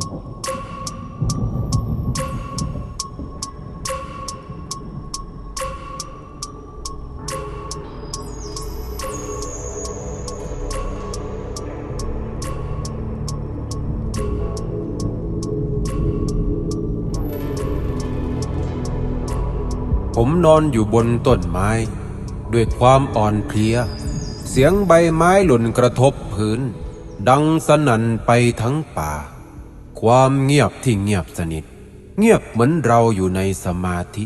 ผมนอนอยู่บนต้นไม้ ด้วยความอ่อนเพลีย เสียงใบไม้หล่นกระทบพื้น ดังสนั่นไปทั้งป่า ความเงียบที่เงียบสนิท เงียบเหมือนเราอยู่ในสมาธิ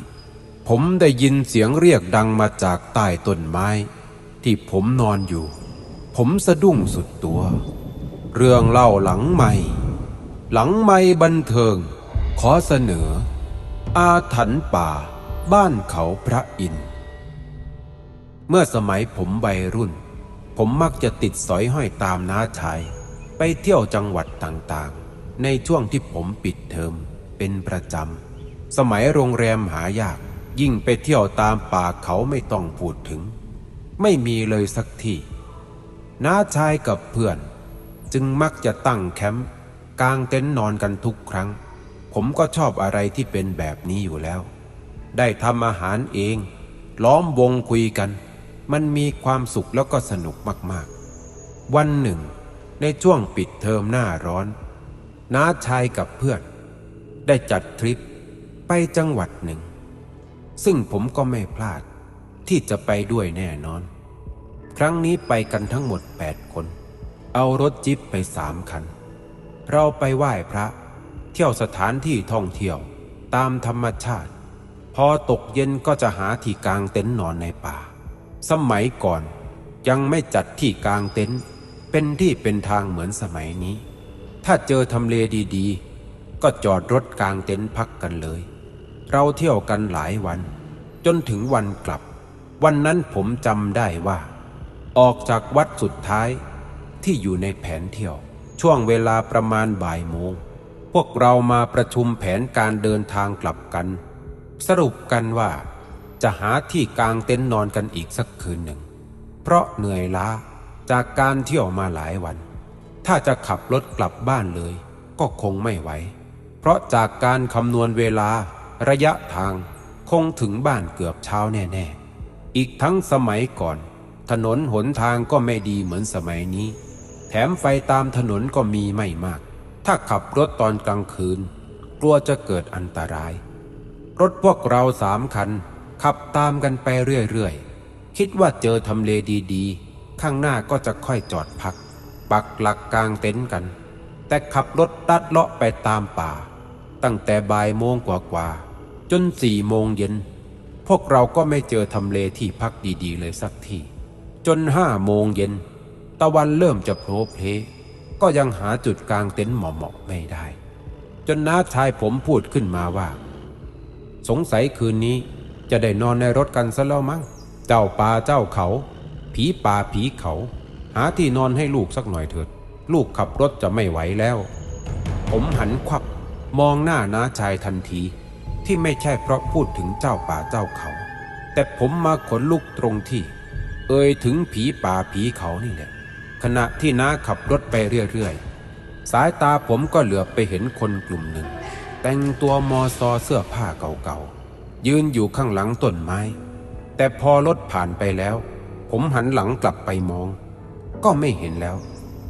ผมได้ยินเสียงเรียกดังมาจากใต้ต้นไม้ ที่ผมนอนอยู่ ผมสะดุ้งสุดตัว เรื่องเล่าหลังใหม่ หลังไม่บันเทิง ขอเสนอ อาถรรพ์ป่า บ้านเขาพระอินทร์เมื่อสมัยผมวัยรุ่น ผมมักจะติดสอยห้อยตามน้าชาย ไปเที่ยวจังหวัดต่าง ในช่วงที่ผมปิดเทอมเป็นประจำ สมัยโรงแรมหายาก ยิ่งไปเที่ยวตามป่าเขาไม่ต้องพูดถึง ไม่มีเลยสักที่น้าชายกับเพื่อน จึงมักจะตั้งแคมป์กางเต็นท์นอนกันทุกครั้ง ผมก็ชอบอะไรที่เป็นแบบนี้อยู่แล้ว ได้ทำอาหารเอง ล้อมวงคุยกัน มันมีความสุขแล้วก็สนุกมากๆ วันหนึ่ง ในช่วงปิดเทอมหน้าร้อน น้าชายกับเพื่อน ได้จัดทริปไปจังหวัดหนึ่ง ซึ่งผมก็ไม่พลาดที่จะไปด้วยแน่นอน ครั้งนี้ไปกันทั้งหมด 8 คน เอารถจิ๊ปไปสามคัน เราไปไหว้พระ เที่ยวสถานที่ท่องเที่ยวตามธรรมชาติ พอตกเย็นก็จะหาที่กางเต็นท์นอนในป่า สมัยก่อนยังไม่จัดที่กางเต็นท์เป็นที่เป็นทางเหมือนสมัยนี้ ถ้าเจอทำเลดีๆ ก็จอดรถกลางเต็นท์พักกันเลย เราเที่ยวกันหลายวัน จนถึงวันกลับ วันนั้นผมจำได้ว่า ออกจากวัดสุดท้ายที่อยู่ในแผนเที่ยว ช่วงเวลาประมาณบ่ายโมง พวกเรามาประชุมแผนการเดินทางกลับกัน สรุปกันว่า จะหาที่กลางเต็นท์นอนกันอีกสักคืนหนึ่ง เพราะเหนื่อยล้าจากการเที่ยวมาหลายวัน ถ้าจะขับรถกลับบ้านเลย ก็คงไม่ไหว เพราะจากการคำนวณเวลาระยะทางคงถึงบ้านเกือบเช้าแน่ๆ อีกทั้งสมัยก่อน ถนนหนทางก็ไม่ดีเหมือนสมัยนี้ แถมไฟตามถนนก็มีไม่มาก ถ้าขับรถตอนกลางคืน กลัวจะเกิดอันตราย รถพวกเราสามคัน ขับตามกันไปเรื่อยๆ คิดว่าเจอทำเลดีๆ ข้างหน้าก็จะค่อยจอดพัก ปักหลักกลางเต็นท์กัน แต่ขับรถตัดเลาะไปตามป่า ตั้งแต่บ่ายโมงกว่าๆจนสี่โมงเย็น พวกเราก็ไม่เจอทำเลที่พักดีๆเลยสักทีจนห้าโมงเย็น ตะวันเริ่มจะโผล่เพลก็ยังหาจุดกลางเต็นท์เหมาะๆไม่ได้ จนน้าชายผมพูดขึ้นมาว่า สงสัยคืนนี้จะได้นอนในรถกันซะแล้วมั้ง เจ้าป่าเจ้าเขา ผีป่าผีเขา หาที่นอนให้ลูกสักหน่อยเถิด ลูกขับรถจะไม่ไหวแล้ว ผมหันควับมองหน้าน้าชายทันที ที่ไม่ใช่เพราะพูดถึงเจ้าป่าเจ้าเขา แต่ผมมาขนลุกตรงที่ เอ่ยถึงผีป่าผีเขานี่แหละขณะที่น้าขับรถไปเรื่อยๆ สายตาผมก็เหลือบไปเห็นคนกลุ่มหนึ่ง แต่งตัวมอซอเสื้อผ้าเก่าๆ ยืนอยู่ข้างหลังต้นไม้ แต่พอรถผ่านไปแล้ว ผมหันหลังกลับไปมอง ก็ไม่เห็นแล้ว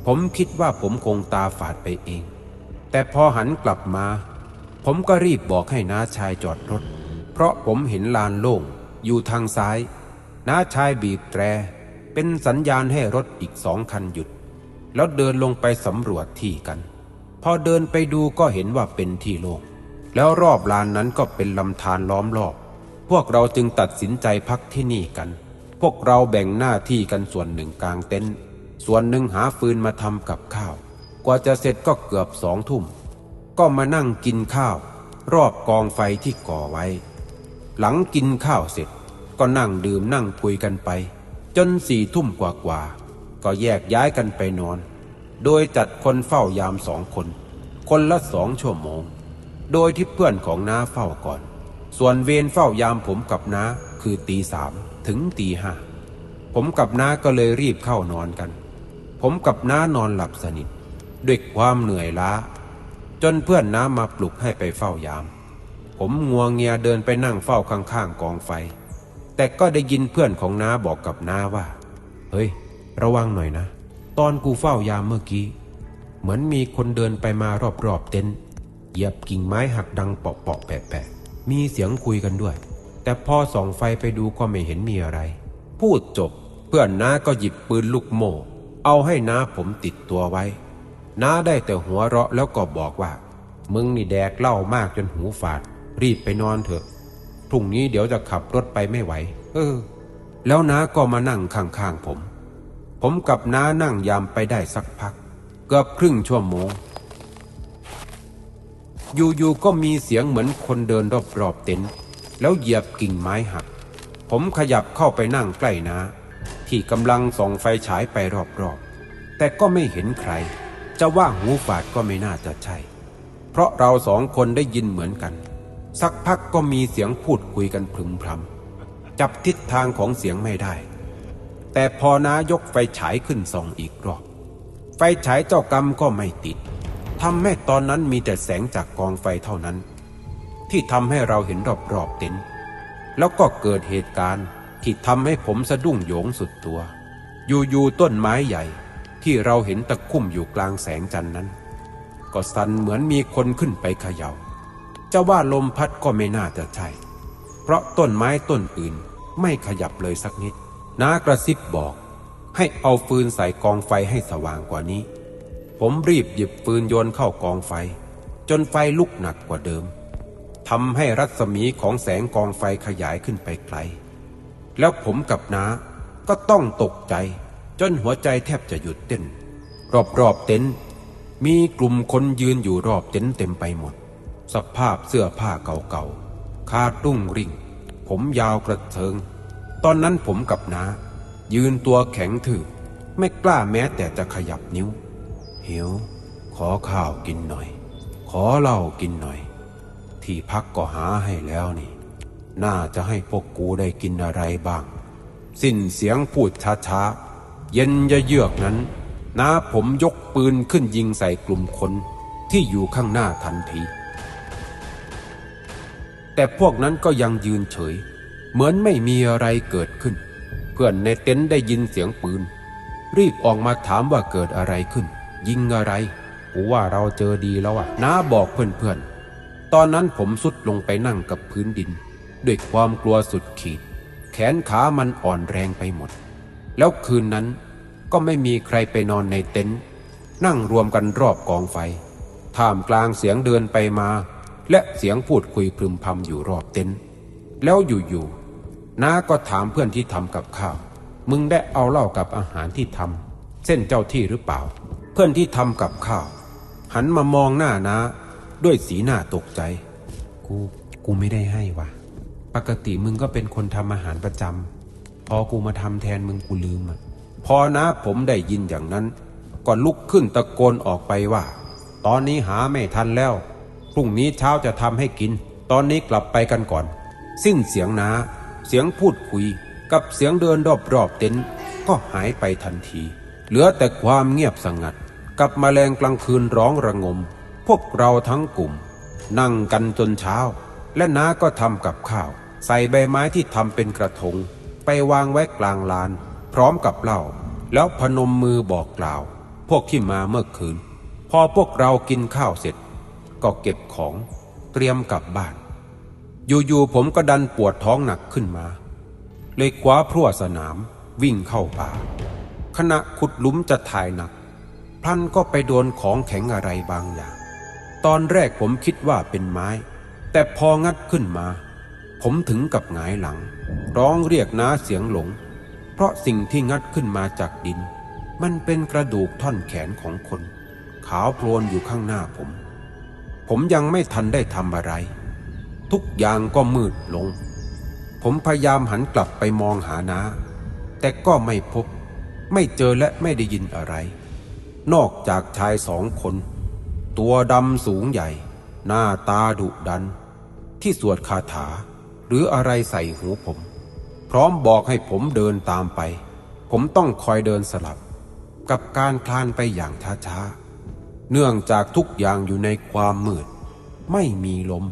ผมคิดว่าผมคงตาฝาดไปเอง แต่พอหันกลับมา ผมก็รีบบอกให้น้าชายจอดรถ เพราะผมเห็นลานโล่งอยู่ทางซ้าย น้าชายบีบแตร เป็นสัญญาณให้รถอีกสองคันหยุด แล้วเดินลงไปสำรวจที่กัน พอเดินไปดูก็เห็นว่าเป็นที่โล่งแล้วรอบลานนั้นก็เป็นลำธารล้อมรอบ พวกเราจึงตัดสินใจพักที่นี่กัน พวกเราแบ่งหน้าที่กันส่วนหนึ่งกลางเต็นท์ ส่วนหนึ่งหาฟืนมาทำกับข้าว กว่าจะเสร็จก็เกือบสองทุ่ม ก็มานั่งกินข้าว รอบกองไฟที่ก่อไว้ หลังกินข้าวเสร็จก็นั่งดื่มนั่งคุยกันไป จนสี่ทุ่มกว่าก็แยกย้ายกันไปนอน โดยจัดคนเฝ้ายามสองคน คนละสองชั่วโมง โดยที่เพื่อนของน้าเฝ้าก่อน ส่วนเวรเฝ้ายามผมกับน้าคือตีสามถึงตีห้าผมกับน้าก็เลยรีบเข้านอนกัน ผมกับน้านอนหลับสนิทด้วยความเหนื่อยล้า จนเพื่อนน้ามาปลุกให้ไปเฝ้ายาม ผมงัวงเงียเดินไปนั่งเฝ้าข้างๆกองไฟ แต่ก็ได้ยินเพื่อนของน้าบอกกับน้าว่า เฮ้ย ระวังหน่อยนะ ตอนกูเฝ้ายามเมื่อกี้ เหมือนมีคนเดินไปมารอบๆเต็นท์เหยียบกิ่งไม้หักดังเปาะๆแปะๆมีเสียงคุยกันด้วย แต่พอส่องไฟไปดูก็ไม่เห็นมีอะไร พูดจบเพื่อนน้าก็หยิบปืนลูกโม่ เอาให้น้าผมติดตัวไว้ น้าได้แต่หัวเราะแล้วก็บอกว่า มึงนี่แดกเหล้ามากจนหูฝาด รีบไปนอนเถอะพรุ่งนี้เดี๋ยวจะขับรถไปไม่ไหว เออ แล้วน้าก็มานั่งข้างๆผม ผมกับน้านั่งยามไปได้สักพัก เกือบครึ่งชั่วโมงอยู่ๆก็มีเสียงเหมือนคนเดินรอบๆเต็นท์แล้วเหยียบกิ่งไม้หัก ผมขยับเข้าไปนั่งใกล้น้า ที่กำลังส่องไฟฉายไปรอบๆ แต่ก็ไม่เห็นใคร จะว่าหูฝาดก็ไม่น่าจะใช่ เพราะเราสองคนได้ยินเหมือนกัน สักพักก็มีเสียงพูดคุยกันพรึมพรำจับทิศทางของเสียงไม่ได้ แต่พอนายกไฟฉายขึ้นส่องอีกรอบ ไฟฉายเจ้ากรรมก็ไม่ติดทำให้ตอนนั้นมีแต่แสงจากกองไฟเท่านั้น ที่ทำให้เราเห็นรอบๆเต็นท์แล้วก็เกิดเหตุการณ์ ที่ทำให้ผมสะดุ้งโหยงสุดตัว อยู่ๆต้นไม้ใหญ่ที่เราเห็นตะคุ่มอยู่กลางแสงจันทร์นั้น ก็สั่นเหมือนมีคนขึ้นไปเขยา่าจะว่าลมพัดก็ไม่น่าจะใช่ เพราะต้นไม้ต้นอื่นไม่ขยับเลยสักนิดน้ากระซิบบอก ให้เอาฟืนใส่กองไฟให้สว่างกว่านี้ ผมรีบหยิบฟืนโยนเข้ากองไฟ จนไฟลุกหนักกว่าเดิมทำให้รัศมีของแสงกองไฟขยายขึ้นไปไกล แล้วผมกับน้าก็ต้องตกใจ จนหัวใจแทบจะหยุดเต้น รอบๆเต็นท์มีกลุ่มคนยืนอยู่รอบเต็นท์เต็มไปหมด สภาพเสื้อผ้าเก่าๆคาดรุ่งริ่ง ผมยาวกระเทิง ตอนนั้นผมกับน้ายืนตัวแข็งถือ ไม่กล้าแม้แต่จะขยับนิ้ว หิว ขอข้าวกินหน่อย ขอเหล้ากินหน่อย ที่พักก็หาให้แล้วนี่ น่าจะให้พวกกูได้กินอะไรบ้าง สิ้นเสียงพูดช้าๆ เย็นยะเยือกนั้นน้าผมยกปืนขึ้นยิงใส่กลุ่มคนที่อยู่ข้างหน้าทันที แต่พวกนั้นก็ยังยืนเฉย เหมือนไม่มีอะไรเกิดขึ้น เพื่อนในเต็นท์ได้ยินเสียงปืน รีบออกมาถามว่าเกิดอะไรขึ้น ยิงอะไรกูว่าเราเจอดีแล้วอะน้าบอกเพื่อนๆ ตอนนั้นผมสุดลงไปนั่งกับพื้นดิน ด้วยความกลัวสุดขีด แขนขามันอ่อนแรงไปหมด แล้วคืนนั้นก็ไม่มีใครไปนอนในเต็นท์นั่งรวมกันรอบกองไฟ ท่ามกลางเสียงเดินไปมา และเสียงพูดคุยพรึมพำอยู่รอบเต็นท์แล้วอยู่ๆน้าก็ถามเพื่อนที่ทำกับข้าว มึงได้เอาเหล้ากับอาหารที่ทำเส้นเจ้าที่หรือเปล่า เพื่อนที่ทำกับข้าว หันมามองหน้าน้าด้วยสีหน้าตกใจ กู กูไม่ได้ให้วะ ปกติมึงก็เป็นคนทำอาหารประจำพอกูมาทำแทนมึงกูลืมอะพอนะผมได้ยินอย่างนั้น ก็ลุกขึ้นตะโกนออกไปว่า ตอนนี้หาไม่ทันแล้ว พรุ่งนี้เช้าจะทำให้กิน ตอนนี้กลับไปกันก่อน สิ้นเสียงนาเสียงพูดคุยกับเสียงเดินรอบๆเต็นท์ก็หายไปทันที เหลือแต่ความเงียบสงัด กับแมลงกลางคืนร้องระงม พวกเราทั้งกลุ่ม นั่งกันจนเช้า และน้าก็ทำกับข้าว ใส่ใบไม้ที่ทำเป็นกระทงไปวางไว้กลางลาน พร้อมกับเหล้าแล้วพนมมือบอกกล่าว พวกที่มาเมื่อคืน พอพวกเรากินข้าวเสร็จ ก็เก็บของเตรียมกลับบ้าน อยู่ๆผมก็ดันปวดท้องหนักขึ้นมา เลยคว้าพรั่วสนามวิ่งเข้าป่า ขณะขุดหลุมจะถ่ายหนัก พลันก็ไปโดนของแข็งอะไรบางอย่าง ตอนแรกผมคิดว่าเป็นไม้ แต่พองัดขึ้นมา ผมถึงกับหงายหลัง ร้องเรียกน้าเสียงหลง เพราะสิ่งที่งัดขึ้นมาจากดิน มันเป็นกระดูกท่อนแขนของคน ขาวโพลนอยู่ข้างหน้าผม ผมยังไม่ทันได้ทำอะไร ทุกอย่างก็มืดลง ผมพยายามหันกลับไปมองหาน้าแต่ก็ไม่พบ ไม่เจอและไม่ได้ยินอะไร นอกจากชายสองคน ตัวดำสูงใหญ่ หน้าตาดุดัน ที่สวดคาถา รืออะไรใส่หูผม พร้อมบอกให้ผมเดินตามไป ผมต้องคอยเดินสลับ กับการคลานไปอย่างช้าๆ เนื่องจากทุกอย่างอยู่ในความมืด ไม่มีลม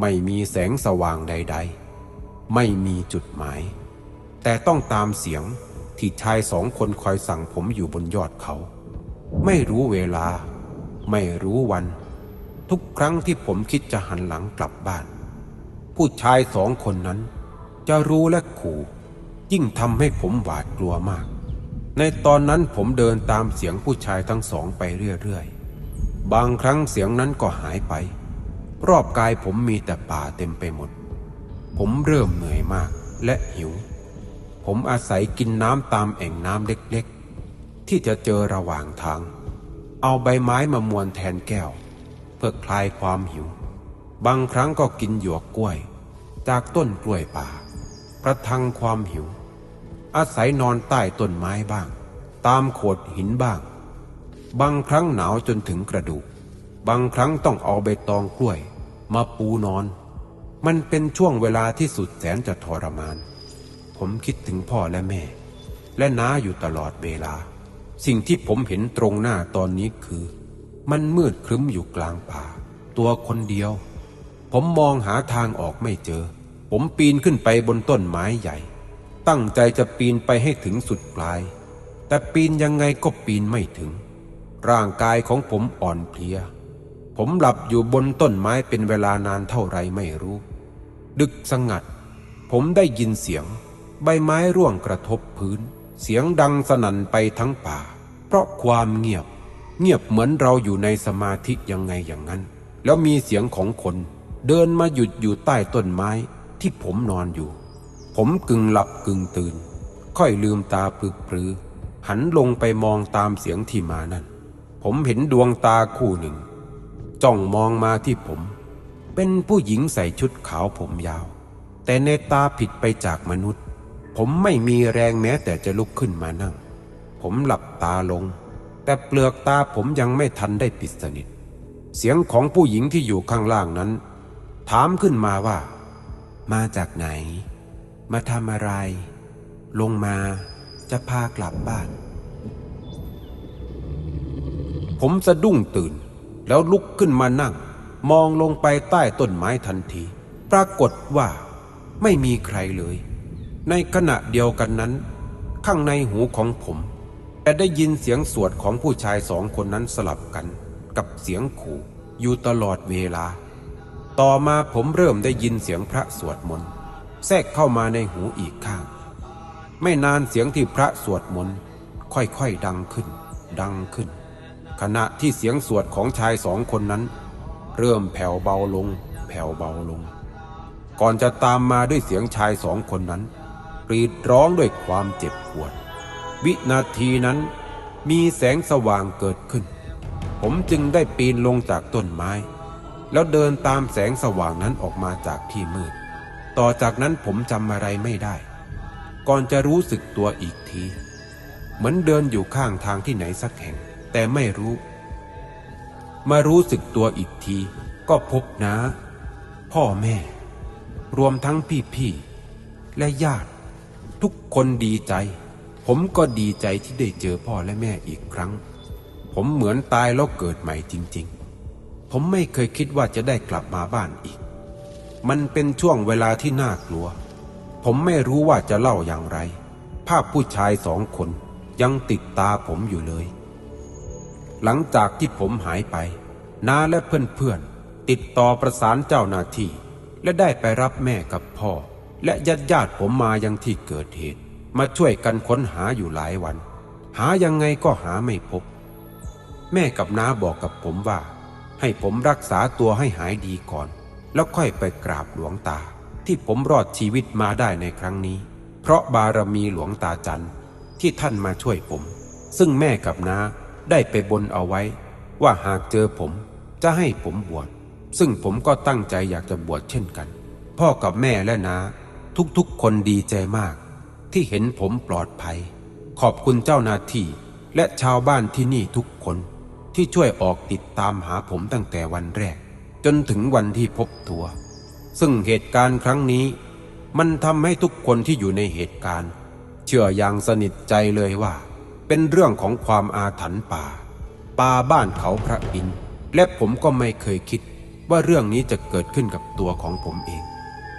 ไม่มีแสงสว่างใด ๆ ไม่มีจุดหมาย แต่ต้องตามเสียงที่ชายสองคนคอยสั่งผมอยู่บนยอดเขา ไม่รู้เวลา ไม่รู้วัน ทุกครั้งที่ผมคิดจะหันหลังกลับบ้าน ผู้ชายสองคนนั้น จะรู้และขู่ ยิ่งทำให้ผมหวาดกลัวมาก ในตอนนั้นผมเดินตามเสียงผู้ชายทั้งสองไปเรื่อยๆ บางครั้งเสียงนั้นก็หายไป รอบกายผมมีแต่ป่าเต็มไปหมด ผมเริ่มเหนื่อยมากและหิว ผมอาศัยกินน้ำตามแอ่งน้ำเล็กๆ ที่จะเจอระหว่างทาง เอาใบไม้มามวนแทนแก้ว เพื่อคลายความหิว บางครั้งก็กินหยวกกล้วย จากต้นกล้วยป่า ประทังความหิว อาศัยนอนใต้ต้นไม้บ้าง ตามโขดหินบ้าง บางครั้งหนาวจนถึงกระดูก บางครั้งต้องเอาใบตองกล้วย มาปูนอน มันเป็นช่วงเวลาที่สุดแสนจะทรมาน ผมคิดถึงพ่อและแม่ และน้าอยู่ตลอดเวลา สิ่งที่ผมเห็นตรงหน้าตอนนี้คือ มันมืดครึ้มอยู่กลางป่า ตัวคนเดียว ผมมองหาทางออกไม่เจอ ผมปีนขึ้นไปบนต้นไม้ใหญ่ ตั้งใจจะปีนไปให้ถึงสุดปลาย แต่ปีนยังไงก็ปีนไม่ถึง ร่างกายของผมอ่อนเพลีย ผมหลับอยู่บนต้นไม้เป็นเวลานานเท่าไรไม่รู้ ดึกสงัด ผมได้ยินเสียง ใบไม้ร่วงกระทบพื้น เสียงดังสนั่นไปทั้งป่า เพราะความเงียบ เงียบเหมือนเราอยู่ในสมาธิยังไงอย่างนั้น แล้วมีเสียงของคน เดินมาหยุดอยู่ใต้ต้นไม้ที่ผมนอนอยู่ ผมกึ่งหลับกึ่งตื่น ค่อยลืมตาปึกปรือ หันลงไปมองตามเสียงที่มานั่น ผมเห็นดวงตาคู่หนึ่ง จ้องมองมาที่ผม เป็นผู้หญิงใส่ชุดขาวผมยาว แต่ในตาผิดไปจากมนุษย์ ผมไม่มีแรงแม้แต่จะลุกขึ้นมานั่ง ผมหลับตาลง แต่เปลือกตาผมยังไม่ทันได้ปิดสนิท เสียงของผู้หญิงที่อยู่ข้างล่างนั้น ถามขึ้นมาว่า มาจากไหน มาทำอะไร ลงมาจะพากลับบ้าน ผมสะดุ้งตื่น แล้วลุกขึ้นมานั่ง มองลงไปใต้ต้นไม้ทันที ปรากฏว่าไม่มีใครเลย ในขณะเดียวกันนั้น ข้างในหูของผมแต่ได้ยินเสียงสวดของผู้ชายสองคนนั้นสลับกัน กับเสียงขู่อยู่ตลอดเวลา ต่อมาผมเริ่มได้ยินเสียงพระสวดมนต์แทรกเข้ามาในหูอีกข้าง ไม่นานเสียงที่พระสวดมนต์ค่อยๆดังขึ้น ดังขึ้น ขณะที่เสียงสวดของชายสองคนนั้น เริ่มแผ่วเบาลง แผ่วเบาลง ก่อนจะตามมาด้วยเสียงชายสองคนนั้นกรีดร้องด้วยความเจ็บปวด วินาทีนั้นมีแสงสว่างเกิดขึ้น ผมจึงได้ปีนลงจากต้นไม้ แล้วเดินตามแสงสว่างนั้นออกมาจากที่มืด ต่อจากนั้นผมจำอะไรไม่ได้ ก่อนจะรู้สึกตัวอีกที เหมือนเดินอยู่ข้างทางที่ไหนสักแห่ง แต่ไม่รู้ มารู้สึกตัวอีกที ก็พบน้าพ่อแม่ รวมทั้งพี่ๆและญาติ ทุกคนดีใจ ผมก็ดีใจที่ได้เจอพ่อและแม่อีกครั้ง ผมเหมือนตายแล้วเกิดใหม่จริงๆ ผมไม่เคยคิดว่าจะได้กลับมาบ้านอีก มันเป็นช่วงเวลาที่น่ากลัว ผมไม่รู้ว่าจะเล่าอย่างไร ภาพผู้ชายสองคนยังติดตาผมอยู่เลย หลังจากที่ผมหายไป น้าและเพื่อนๆ ติดต่อประสานเจ้าหน้าที่ และได้ไปรับแม่กับพ่อ และญาติญาติๆผมมายังที่เกิดเหตุ มาช่วยกันค้นหาอยู่หลายวัน หายังไงก็หาไม่พบ แม่กับน้าบอกกับผมว่า ให้ผมรักษาตัวให้หายดีก่อน แล้วค่อยไปกราบหลวงตา ที่ผมรอดชีวิตมาได้ในครั้งนี้ เพราะบารมีหลวงตาจันทร์ที่ท่านมาช่วยผม ซึ่งแม่กับน้าได้ไปบนเอาไว้ ว่าหากเจอผมจะให้ผมบวชซึ่งผมก็ตั้งใจอยากจะบวชเช่นกัน พ่อกับแม่และน้าทุกๆคนดีใจมาก ที่เห็นผมปลอดภัย ขอบคุณเจ้าหน้าที่และชาวบ้านที่นี่ทุกคน ที่ช่วยออกติดตามหาผมตั้งแต่วันแรก จนถึงวันที่พบตัว ซึ่งเหตุการณ์ครั้งนี้ มันทำให้ทุกคนที่อยู่ในเหตุการณ์ เชื่ออย่างสนิทใจเลยว่า เป็นเรื่องของความอาถรรพ์ป่า ป่าบ้านเขาพระอินทร์และผมก็ไม่เคยคิดว่าเรื่องนี้จะเกิดขึ้นกับตัวของผมเอง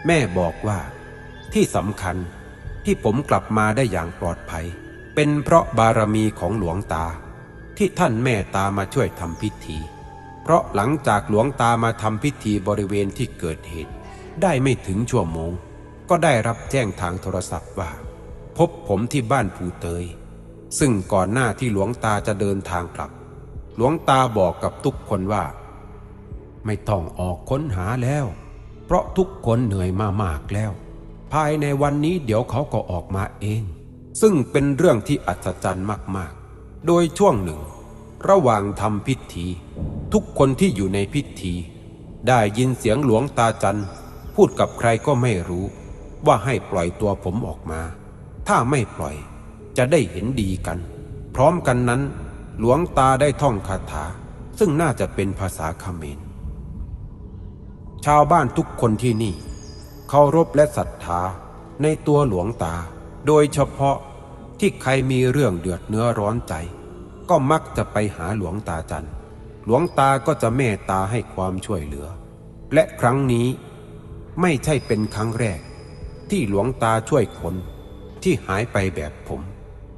แม่บอกว่า ที่สำคัญที่ผมกลับมาได้อย่างปลอดภัย เป็นเพราะบารมีของหลวงตา ที่ท่านแม่ตามาช่วยทำพิธี เพราะหลังจากหลวงตามาทำพิธีบริเวณที่เกิดเหตุ ได้ไม่ถึงชั่วโมง ก็ได้รับแจ้งทางโทรศัพท์ว่า พบผมที่บ้านภูเตย ซึ่งก่อนหน้าที่หลวงตาจะเดินทางกลับ หลวงตาบอกกับทุกคนว่า ไม่ต้องออกค้นหาแล้ว เพราะทุกคนเหนื่อยมามากแล้ว ภายในวันนี้เดี๋ยวเขาก็ออกมาเอง ซึ่งเป็นเรื่องที่อัศจรรย์มากๆ โดยช่วงหนึ่ง ระหว่างทำพิธี ทุกคนที่อยู่ในพิธี ได้ยินเสียงหลวงตาจันพูดกับใครก็ไม่รู้ ว่าให้ปล่อยตัวผมออกมา ถ้าไม่ปล่อยจะได้เห็นดีกัน พร้อมกันนั้น หลวงตาได้ท่องคาถา ซึ่งน่าจะเป็นภาษาเขมรชาวบ้านทุกคนที่นี่เคารพและศรัทธาในตัวหลวงตา โดยเฉพาะ ที่ใครมีเรื่องเดือดเนื้อร้อนใจ ก็มักจะไปหาหลวงตาจันหลวงตาก็จะเมตตาให้ความช่วยเหลือ และครั้งนี้ไม่ใช่เป็นครั้งแรก ที่หลวงตาช่วยคนที่หายไปแบบผม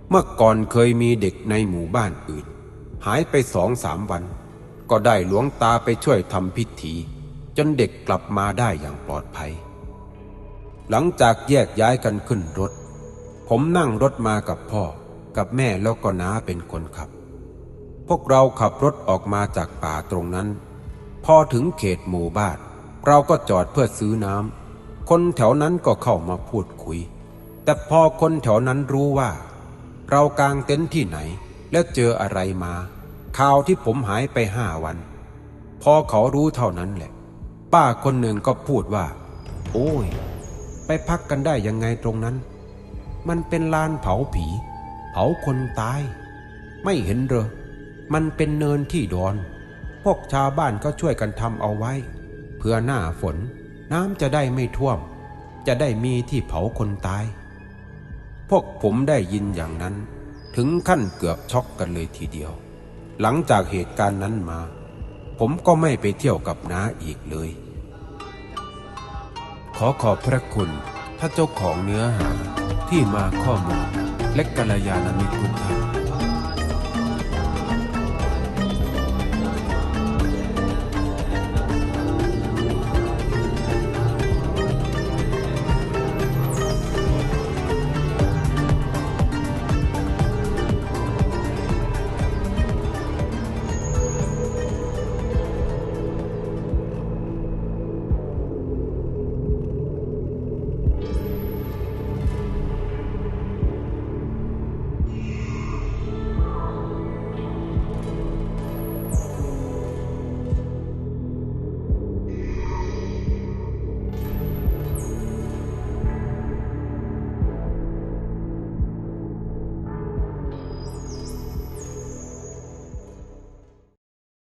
เมื่อก่อนเคยมีเด็กในหมู่บ้านอื่น หายไปสองสามวัน ก็ได้หลวงตาไปช่วยทำพิธี จนเด็กกลับมาได้อย่างปลอดภัย หลังจากแยกย้ายกันขึ้นรถ ผมนั่งรถมากับพ่อ กับแม่แล้วก็น้าเป็นคนขับ พวกเราขับรถออกมาจากป่าตรงนั้น พอถึงเขตหมู่บ้าน เราก็จอดเพื่อซื้อน้ำ คนแถวนั้นก็เข้ามาพูดคุย แต่พอคนแถวนั้นรู้ว่า เรากางเต็นท์ที่ไหน แล้วเจออะไรมาข่าวที่ผมหายไปห้าวัน พอเขารู้เท่านั้นแหละ ป้าคนหนึ่งก็พูดว่า โอ้ย ไปพักกันได้ยังไงตรงนั้น มันเป็นลานเผาผี เผาคนตาย ไม่เห็นเหรอ มันเป็นเนินที่ดอน พวกชาวบ้านก็ช่วยกันทำเอาไว้ เพื่อหน้าฝน น้ำจะได้ไม่ท่วม จะได้มีที่เผาคนตาย พวกผมได้ยินอย่างนั้น ถึงขั้นเกือบช็อกกันเลยทีเดียว หลังจากเหตุการณ์นั้นมา ผมก็ไม่ไปเที่ยวกับน้าอีกเลย ขอขอบพระคุณท่านเจ้าของเนื้อหา ที่มาข้อมูล และกัลยาณมิตรทุกท่าน